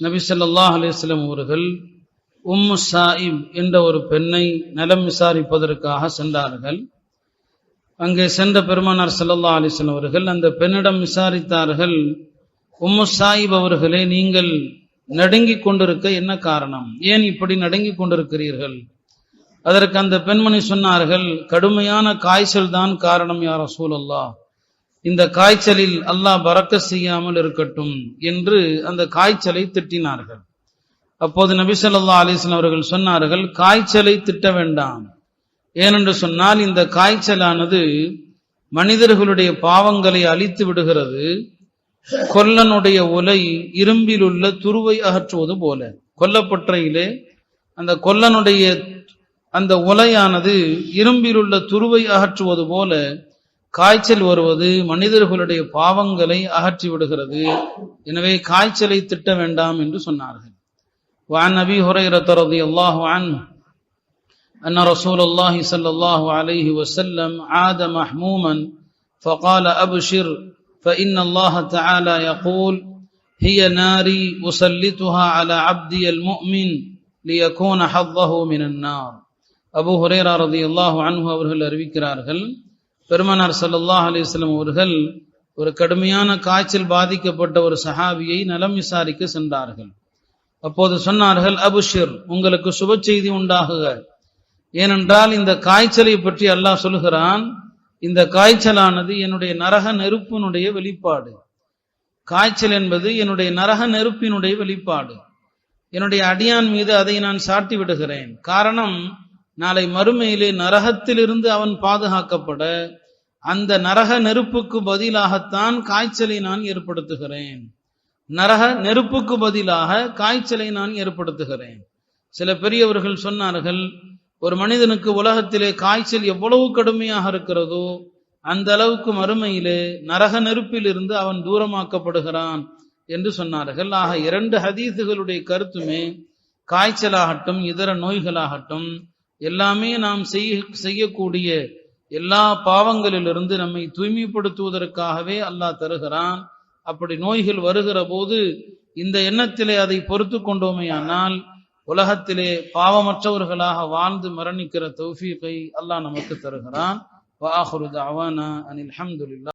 நபி ஸல்லல்லாஹு அலைஹி அவர்கள் உம்மு சாயிப் என்ற ஒரு பெண்ணை நலம் விசாரிப்பதற்காக சென்றார்கள். அங்கே சென்ற பெருமானார் சல்லல்லா அலிஸ்லம் அவர்கள் அந்த பெண்ணிடம் விசாரித்தார்கள் உம்மு சாயிப் அவர்களே நீங்கள் நடுங்கிக் கொண்டிருக்க என்ன காரணம்? ஏன் இப்படி நடுங்கிக் கொண்டிருக்கிறீர்கள்? அதற்கு அந்த பெண்மணி சொன்னார்கள் கடுமையான காய்ச்சல் தான் காரணம் யார் சூழல்லா இந்த காய்ச்சலில் அல்லாஹ் பறக்க செய்யாமல் இருக்கட்டும் என்று அந்த காய்ச்சலை திட்டினார்கள். அப்போது நபிசல்லா அலிஸ்லாம் அவர்கள் சொன்னார்கள் காய்ச்சலை திட்ட வேண்டாம். ஏனென்று சொன்னால் இந்த காய்ச்சலானது மனிதர்களுடைய பாவங்களை அழித்து விடுகிறது. கொல்லனுடைய உலை இரும்பில் உள்ள துருவை அகற்றுவது போல. கொல்லப்பற்றையிலே அந்த கொல்லனுடைய அந்த உலையானது இரும்பில் உள்ள துருவை அகற்றுவது போல காய்ச்சல் வருவது மனிதர்களுடைய பாவங்களை அகற்றி விடுகிறது எனவே காய்ச்சலை திட்ட வேண்டாம் என்று சொன்னார்கள் وعن ابي هريره رضي الله عنه ان رسول الله صلى الله عليه وسلم عاد محموما فقال ابشر فان الله تعالى يقول هي ناري اسلطها على عبدي المؤمن ليكون حظه من النار அபு ஹுரேரா ரதி அல்லாஹு அன்ஹு அவர்கள் அறிவிக்கிறார்கள் பெருமனார் சல்லாஹ் அலிஸ்லம் அவர்கள் ஒரு கடுமையான காய்ச்சல் பாதிக்கப்பட்ட ஒரு சஹாபியை நலம் விசாரிக்க சென்றார்கள். அப்போது சொன்னார்கள் அபுஷிர் உங்களுக்கு சுப செய்தி உண்டாகுக. ஏனென்றால் இந்த காய்ச்சலை பற்றி அல்லாஹ் சொல்கிறான் இந்த காய்ச்சலானது என்னுடைய நரக நெருப்பினுடைய வெளிப்பாடு. காய்ச்சல் என்பது என்னுடைய நரக நெருப்பினுடைய வெளிப்பாடு. என்னுடைய அடியான் மீது அதை நான் சாட்டி விடுகிறேன். காரணம் நாளை மறுமையிலே நரகத்திலிருந்து அவன் பாதுகாக்கப்பட அந்த நரக நெருப்புக்கு பதிலாகத்தான் காய்ச்சலை நான் ஏற்படுத்துகிறேன். நரக நெருப்புக்கு பதிலாக காய்ச்சலை நான் ஏற்படுத்துகிறேன். சில பெரியவர்கள் சொன்னார்கள் ஒரு மனிதனுக்கு உலகத்திலே காய்ச்சல் எவ்வளவு கடுமையாக இருக்கிறதோ அந்த அளவுக்கு மறுமையிலே நரக நெருப்பிலிருந்து அவன் தூரமாக்கப்படுகிறான் என்று சொன்னார்கள். ஆக இரண்டு ஹதீஸுகளுடைய கருத்துமே காய்ச்சலாகட்டும் இதர நோய்களாகட்டும் எல்லாமே நாம் செய்ய செய்யக்கூடிய எல்லா பாவங்களிலிருந்து நம்மை தூய்மைப்படுத்துவதற்காகவே அல்லாஹ் தருகிறான். அப்படி நோய்கள் வருகிற போது இந்த எண்ணத்திலே அதை பொறுத்து கொண்டோமேயானால் உலகத்திலே பாவமற்றவர்களாக வாழ்ந்து மரணிக்கிற தௌஃபீகை அல்லாஹ் நமக்கு தருகிறான். அனில் அஹமதுல்லா